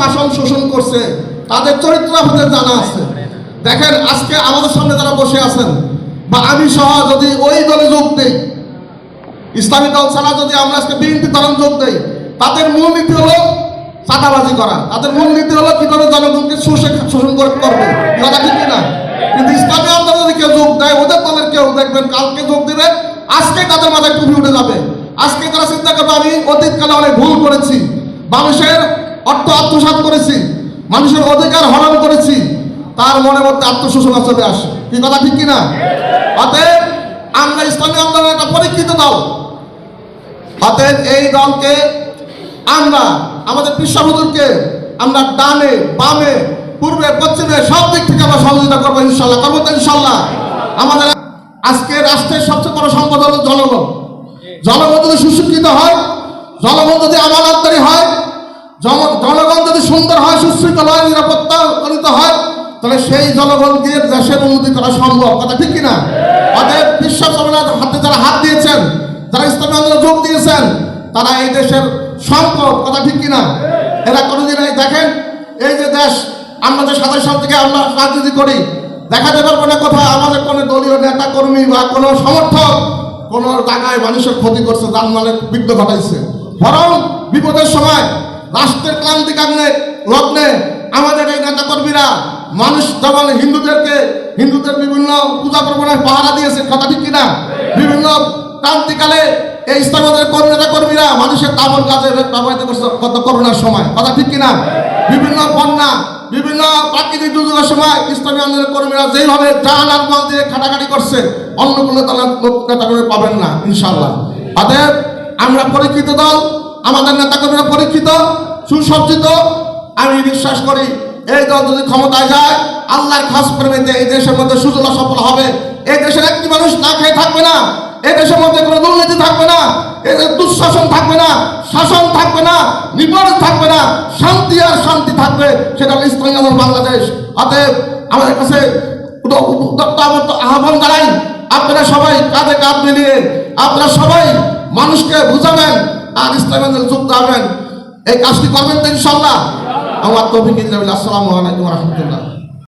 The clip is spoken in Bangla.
শাসন শোষণ করছে, তাদের চরিত্র আপনাদের জানা আছে। দেখেন, আজকে আমাদের সামনে যারা বসে আছেন, বা আমি সহ যদি ওই দলে যোগ দেই, ইসলামী দল ছাড়া যদি আমরা আজকে বিএনপি দলে যোগ দেই, তাদের মূল নীতি হলো চাঁদাবাজি করা। তাদের মূল নীতি হলো কি করে জনগণকে শোষে শোষণ করে করবে। কথা ঠিক কিনা? কিন্তু ইসলামী আন্দোলন যদি কেউ যোগ দেয়, ওদের দলের কেউ, দেখবেন কালকে যোগ দিবে আজকে তাদের মাথায় টুপি উঠে যাবে। আজকে তারা চিন্তা করবে, আমি অতীতকালে অনেক ভুল করেছি। মানুষের অর্থ আত্মসাৎ করেছি, মানুষের অধিকার হরণ করেছি, তার মনের মধ্যে আত্মশোষণা চলে আসে। কি কথা, ঠিক কিনা? অতএব, আমরা ইসলামী আন্দোলনের একটা পরীক্ষিত দল। অতএব, এই দলকে আমরা, আমাদের পিসাবুদুরকে আমরা ডানে, বামে, পূর্বে, পশ্চিমে, সব দিক থেকে আমরা সহযোগিতা করব, ইনশাল্লাহ। করব তো ইনশাল্লাহ। আমাদের আজকে রাষ্ট্রের সবচেয়ে বড় সম্পদ হল জনগণ। জনগণ যদি সুশিক্ষিত হয় জনগণ যদি আমানতদারি হয় জন- জনগণ যদি হয় নিরাপত্তা গণিত হয়। তাহলে সেই জনগণ দিয়ে দেশের উন্নতি করা সম্ভব। কথা ঠিক কিনা? অতএব বিশ্বাস চলনার হাতে যারা হাত দিয়েছেন যারা ইসলামী আন্দোলনে যোগ দিয়েছেন তারা এই দেশের সম্পদ। কথা ঠিক কিনা? এরা কোনোদিন এই দেখেন এই যে দেশ আমরা যে সাতাশ সাল থেকে আমরা রাজনীতি করি দেখা যাবার কোনো কথা আমাদের কোনো দলীয় নেতা কর্মী বা কোনো সমর্থক কোনো জায়গায় মানুষের ক্ষতি করছে জানমালের বিঘ্ন ঘটাইছে। বরং বিপদের সময় রাষ্ট্রের ক্লান্তি কাগ্নে লগ্নে আমাদের এই নেতা কর্মীরা মানুষ যেমন হিন্দুদেরকে হিন্দুদের বিভিন্ন পূজা প্রবণের পাহারা দিয়েছে কথা ঠিক কিনা? বিভিন্ন ক্রান্তিকালে এই ইসলামের কর্মীরা কর্মীরা মানুষের তাবর কাজে ব্যবহৃত করছে গত করোনার সময় কথা ঠিক কিনা? বিভিন্ন বন্যা বিভিন্ন প্রাকৃতিক দুর্যোগের সময় ইসলামী আন্দোলনের কর্মীরা যেইভাবে জান আর মাল দিয়ে খাটাখাটি করছে অন্য কোনো নেতা পাবেন না ইনশাল্লাহ অতএব আমরা পরীক্ষিত দল আমাদের নেতা কর্মীরা পরীক্ষিত, সুসজ্জিত। আমি বিশ্বাস করি, এই দল যদি ক্ষমতায় যায়, আল্লাহর খাস প্রেমিতে এই দেশের মধ্যে সুজলা সফল হবে। এই দেশের একটি মানুষ না খেয়ে থাকবে না। এই দেশের মধ্যে কোনো দুর্নীতি থাকবে না। এই দেশে দুঃশাসন থাকবে না। শাসন থাকবে না। নিপীড়ন থাকবে না। শান্তি আর শান্তি থাকবে সেটা হলো ইসলামী বাংলাদেশ। অতএব আমাদের কাছে আহ্বান জানাই, আপনারা সবাই কাঁধে কাঁধ মিলিয়ে, আপনারা সবাই মানুষকে বুঝাবেন হবেন এই কাজটি করবেন তো ইনশাল্লাহ আমার তফিক আসসালামু আলাইকুম রহমতুল্লাহ।